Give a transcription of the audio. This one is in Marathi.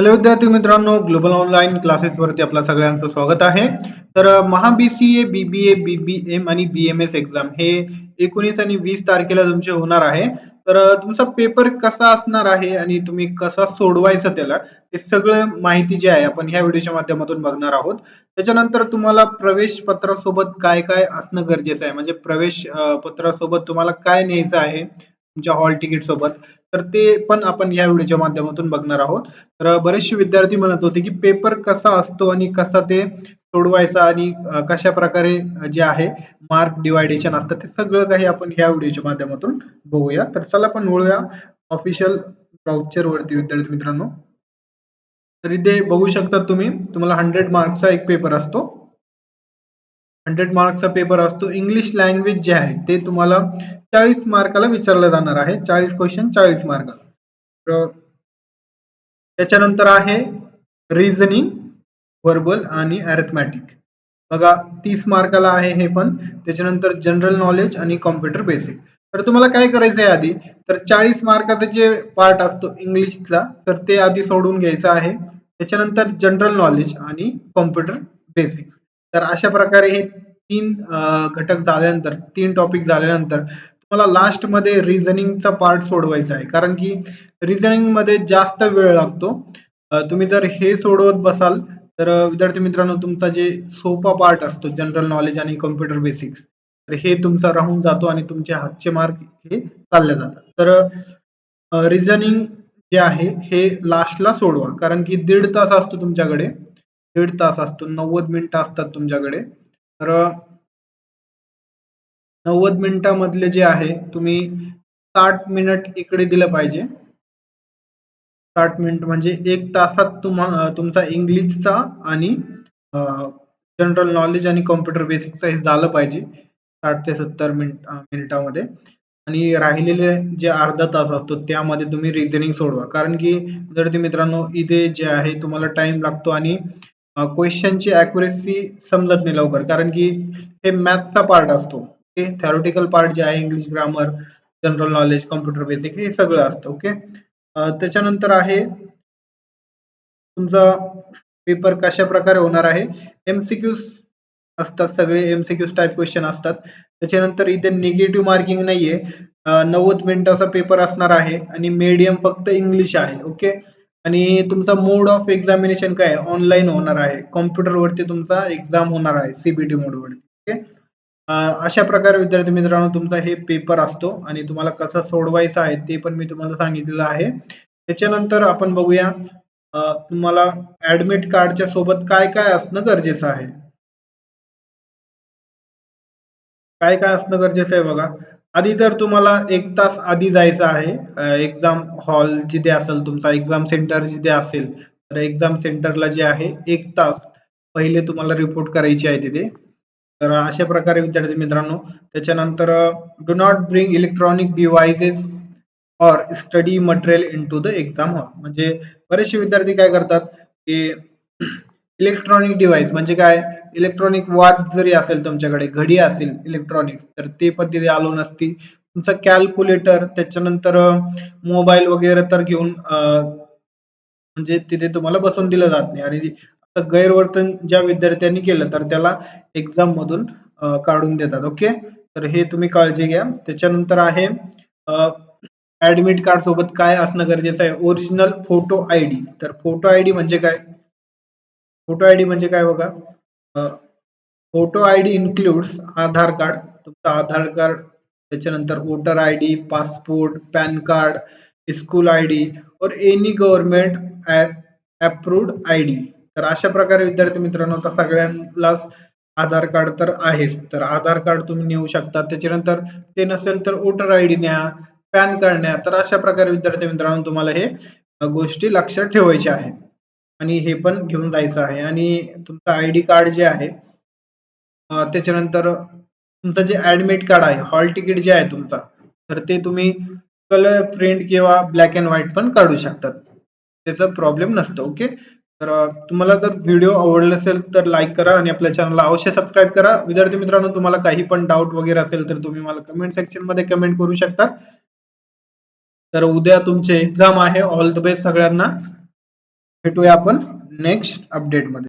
हॅलो विद्यार्थी मित्रांनो ग्लोबल ऑनलाईन क्लासेस वरती आपलं सगळ्यांचं स्वागत आहे. तर अ, महा बीसीए बीबीए बीबीएम आणि बीएमएस एक्झाम हे एकोणीस आणि वीस तारखेला तुमचे होणार आहे. तर तुमचा पेपर कसा असणार आहे आणि तुम्ही कसा सोडवायचा त्याला हे सगळं माहिती जी आहे आपण ह्या व्हिडिओच्या माध्यमातून बघणार आहोत. त्याच्यानंतर तुम्हाला प्रवेश पत्रासोबत काय काय असणं गरजेचं आहे? म्हणजे प्रवेश पत्रासोबत तुम्हाला काय न्यायचं आहे? तुमच्या हॉल तिकीट सोबत. तर ते पण आपण या व्हिडिओच्या माध्यमातून बघणार आहोत. तर बरेचसे विद्यार्थी म्हणत होते की पेपर कसा असतो आणि कसा ते सोडवायचा आणि कशा प्रकारे जे आहे मार्क डिवायडेशन असतं ते सगळं काही आपण या व्हिडिओच्या माध्यमातून बघूया. तर चला पण वळूया ऑफिशियल ब्राउचर वरती विद्यार्थी मित्रांनो. तर इथे बघू शकता तुम्ही तुम्हाला हंड्रेड मार्कचा एक पेपर असतो. हंड्रेड मार्कचा पेपर असतो. इंग्लिश लँग्वेज जे आहे ते तुम्हाला चाळीस मार्काला विचारलं जाणार आहे. चाळीस क्वेश्चन चाळीस मार्काला त्याच्यानंतर आहे रिझनिंग व्हर्बल आणि अरिथमॅटिक बघा तीस मार्काला आहे हे पण. त्याच्यानंतर जनरल नॉलेज आणि कॉम्प्युटर बेसिक तर तुम्हाला काय करायचं आहे आधी? तर चाळीस मार्काचा जे पार्ट असतो इंग्लिशचा तर ते आधी सोडून घ्यायचं आहे. त्याच्यानंतर जनरल नॉलेज आणि कॉम्प्युटर बेसिक्स तर अशा प्रकारे हे तीन घटक झाल्यानंतर तीन टॉपिक झाल्यानंतर तुम्हाला लास्टमध्ये रिझनिंगचा पार्ट सोडवायचा आहे. कारण की रिझनिंगमध्ये जास्त वेळ लागतो. तुम्ही जर हे सोडवत बसाल तर विद्यार्थी मित्रांनो तुमचा जे सोपा पार्ट असतो जनरल नॉलेज आणि कॉम्प्युटर बेसिक्स तर हे तुमचा राहून जातो आणि तुमचे हातचे मार्क हे चालले जातात. तर रिझनिंग जे आहे हे लास्टला सोडवा. कारण की दीड तास असतो तुमच्याकडे. दीड तास असतो नव्वद मिनिटं असतात तुमच्याकडे. तर नव्वद मिनिटामधले जे आहे तुम्ही साठ मिनिट इकडे दिलं पाहिजे. साठ मिनिट म्हणजे एक तासात तुम्हा तुमचा इंग्लिशचा आणि जनरल नॉलेज आणि कॉम्प्युटर बेसिकचा हे झालं पाहिजे साठ ते सत्तर मिनिट मिनिटामध्ये. आणि राहिलेले जे अर्धा तास असतो त्यामध्ये तुम्ही रिझनिंग सोडवा. कारण की विद्यार्थी मित्रांनो इथे जे आहे तुम्हाला टाइम लागतो आणि क्वेश्चनची अॅक्युरेसी समजत नाही लवकर. कारण की हे मॅथचा पार्ट असतो. ओके थेरोटिकल पार्ट जे आहे English grammar general knowledge computer basic हे सगळं असतं ओके त्याच्यानंतर आहे तुमचा पेपर कशा प्रकारे होणार आहे? एमसीक्यूज असतात सगळे एमसीक्यूज टाईप क्वेश्चन असतात. त्याच्यानंतर इथे निगेटिव्ह मार्किंग नाहीये. नव्वद मिनिटाचा पेपर असणार आहे आणि मीडियम फक्त इंग्लिश आहे ओके आणि तुमचा मोड ऑफ एक्झामिनेशन काय ऑनलाईन होणार आहे. कॉम्प्युटर वरती तुमचा एक्झाम होणार आहे सीबीटी मोड वरती. ओके अशा प्रकारे विद्यार्थी मित्रांनो तुमचा हे पेपर असतो आणि तुम्हाला कसा सोडवायचा आहे ते पण मी तुम्हाला सांगितलेलं आहे. त्याच्यानंतर आपण बघूया तुम्हाला ऍडमिट कार्डच्या सोबत काय काय असणं गरजेचं आहे? काय काय असणं गरजेचं आहे बघा. आधी तर तुम्हाला एक तास आधी जायचं आहे. एक्झाम हॉल जिथे असेल तुमचा एक्झाम सेंटर जिथे असेल तर एक्झाम सेंटरला जे आहे एक तास पहिले तुम्हाला रिपोर्ट करायची आहे तिथे. तर अशा प्रकारे विद्यार्थी मित्रांनो त्याच्यानंतर do not bring electronic devices or study material into the exam hall म्हणजे बरेचसे विद्यार्थी काय करतात की इलेक्ट्रॉनिक डिव्हाइस म्हणजे काय? इलेक्ट्रॉनिक वॉच जरी असेल तुमच्याकडे घडी असेल इलेक्ट्रॉनिक्स तर ते पण तिथे आलो नसती. तुमचं कॅल्क्युलेटर त्याच्यानंतर मोबाईल वगैरे तर घेऊन म्हणजे तिथे तुम्हाला बसवून दिलं जात नाही. आणि गैरवर्तन ज्या विद्यार्थ्यांनी केलं तर त्याला एक्झाम मधून काढून देतात. ओके तर हे तुम्ही काळजी घ्या. त्याच्यानंतर आहे ऍडमिट कार्ड सोबत काय असणं गरजेचं आहे? ओरिजिनल फोटो आयडी तर फोटो आयडी म्हणजे काय? फोटो आयडी म्हणजे काय बघा? Photo ID includes Aadhaar card तुमचा आधार कार्ड त्याच्यानंतर voter ID passport PAN card school ID और एनी गव्हर्नमेंट अप्रूव्ड आयडी तर अशा प्रकारे विद्यार्थी मित्रांनो आता सगळ्यांनाच आधार कार्ड तर आहेच. तर आधार कार्ड तुम्ही नेऊ शकता. त्याच्यानंतर ते नसेल तर वोटर आयडी न्या पॅन कार्ड न्या. तर अशा प्रकारे विद्यार्थी मित्रांनो तुम्हाला हे गोष्टी लक्षात ठेवायच्या आहेत. आणि हे पण घेऊन जायचं आहे. आणि तुमचं आय डी कार्ड जे आहे त्याच्यानंतर तुमचं जे ऍडमिट कार्ड आहे हॉल तिकीट जे आहे तुमचा तर ते तुम्ही कलर प्रिंट किंवा ब्लॅक अँड व्हाईट पण काढू शकतात. त्याचा प्रॉब्लेम नसतो ओके तर तुम्हाला जर व्हिडिओ आवडला असेल तर लाईक करा आणि आपल्या चॅनलला अवश्य सबस्क्राईब करा. विद्यार्थी मित्रांनो तुम्हाला काही पण डाऊट वगैरे असेल तर तुम्ही मला कमेंट सेक्शनमध्ये कमेंट करू शकता. तर उद्या तुमचे एक्झाम आहे. ऑल द बेस्ट सगळ्यांना. भेटूया आपण नेक्स्ट अपडेटमध्ये.